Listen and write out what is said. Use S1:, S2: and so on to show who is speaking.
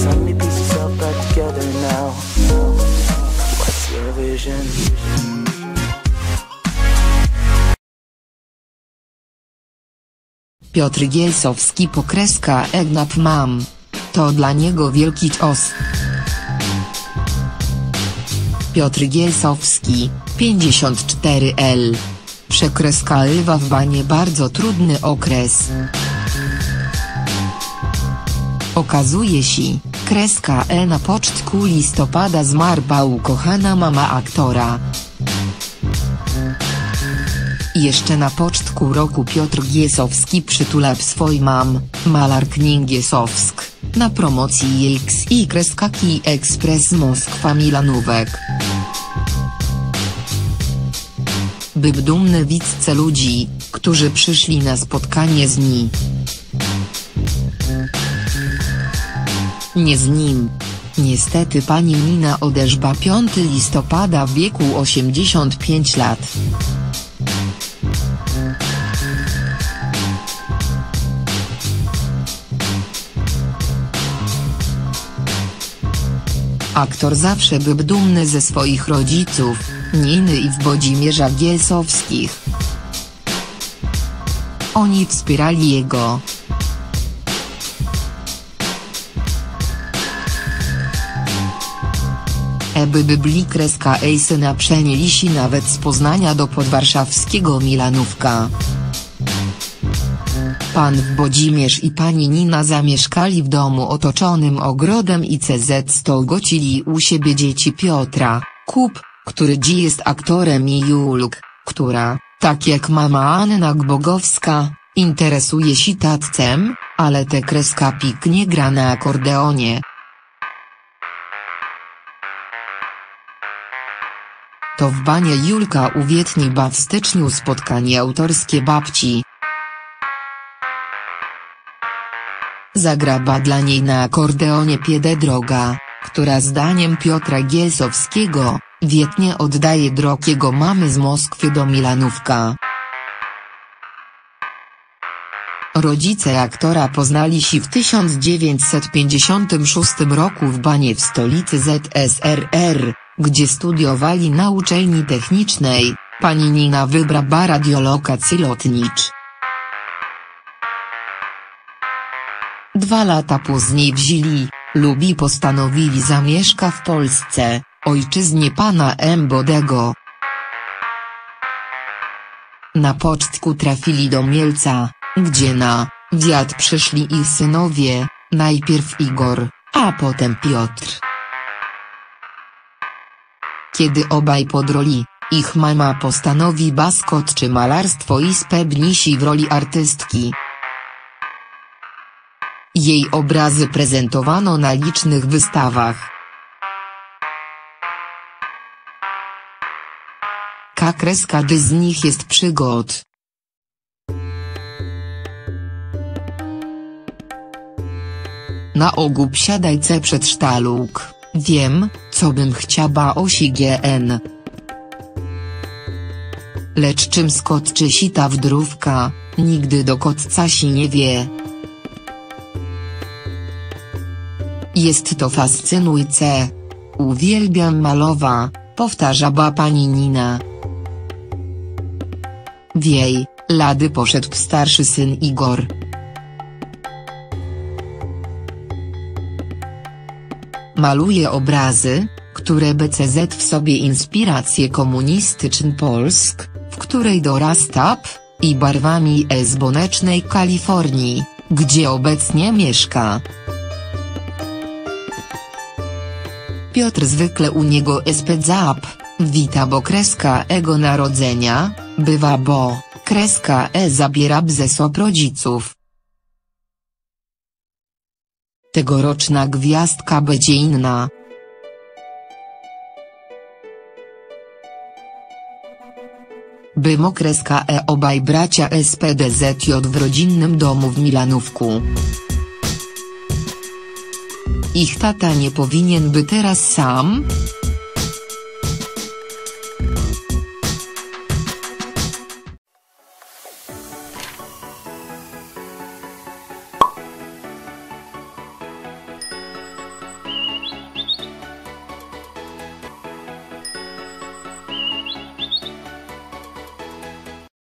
S1: Back together now. What's your vision?
S2: Piotr Gielsowski pokreska Egnap mam. To dla niego wielki cios. Piotr Gielsowski, 54L. Przekreska Ewa w banie bardzo trudny okres. Okazuje się, kreska E na pocztku listopada zmarła ukochana mama aktora. Jeszcze na pocztku roku Piotr Giesowski przytula swój mam, malark Giesowsk, na promocji X i kreskaki Express Moskwa Milanówek. Był dumny widzce ludzi, którzy przyszli na spotkanie z nim. Nie z nim. Niestety pani Nina odeszła 5 listopada w wieku 85 lat. Aktor zawsze był dumny ze swoich rodziców, Niny i Włodzimierza Gielsowskich. Oni wspierali jego. Eby bybli kreska ej syna przenieśli nawet z Poznania do podwarszawskiego Milanówka. Pan Włodzimierz i pani Nina zamieszkali w domu otoczonym ogrodem i CZ stogocili u siebie dzieci Piotra, Kup, który dziś jest aktorem i Julk, która, tak jak mama Anna Gbogowska, interesuje się tatcem, ale te kreska piknie gra na akordeonie. To w banie Julka uwietniła w styczniu spotkanie autorskie babci. Zagraba dla niej na akordeonie Piedę Droga, która zdaniem Piotra Gielsowskiego, wietnie oddaje drog jego mamy z Moskwy do Milanówka. Rodzice aktora poznali się w 1956 roku w banie w stolicy ZSRR, gdzie studiowali na uczelni technicznej, pani Nina wybrała radiolokacji lotnicz. Dwa lata później wzięli, lubi postanowili zamieszka w Polsce, ojczyznie pana M. Bodego. Na pocztku trafili do Mielca, gdzie na wiat przyszli ich synowie, najpierw Igor, a potem Piotr. Kiedy obaj podroli, ich mama postanowi baskot czy malarstwo i spełni się w roli artystki. Jej obrazy prezentowano na licznych wystawach. Kakres każdy z nich jest przygód. Na ogół wsiadajce przed sztaluk, wiem, co bym chciała osi. Lecz czym skotczy sita wdrówka, nigdy do kotca si nie wie. Jest to fascynujące. Uwielbiam malowa, powtarza ba pani Nina. W jej, lady poszedł starszy syn Igor. Maluje obrazy, które BCZ w sobie inspiracje komunistyczny Polsk, w której dorasta i barwami esbonecznej Kalifornii, gdzie obecnie mieszka. Piotr zwykle u niego spędza wita bo kreska ego narodzenia, bywa bo, kreska e zabiera bzesop rodziców. Tegoroczna gwiazdka będzie inna. Bymo kreska e obaj bracia SPDZJ w rodzinnym domu w Milanówku. Ich tata nie powinien by teraz sam,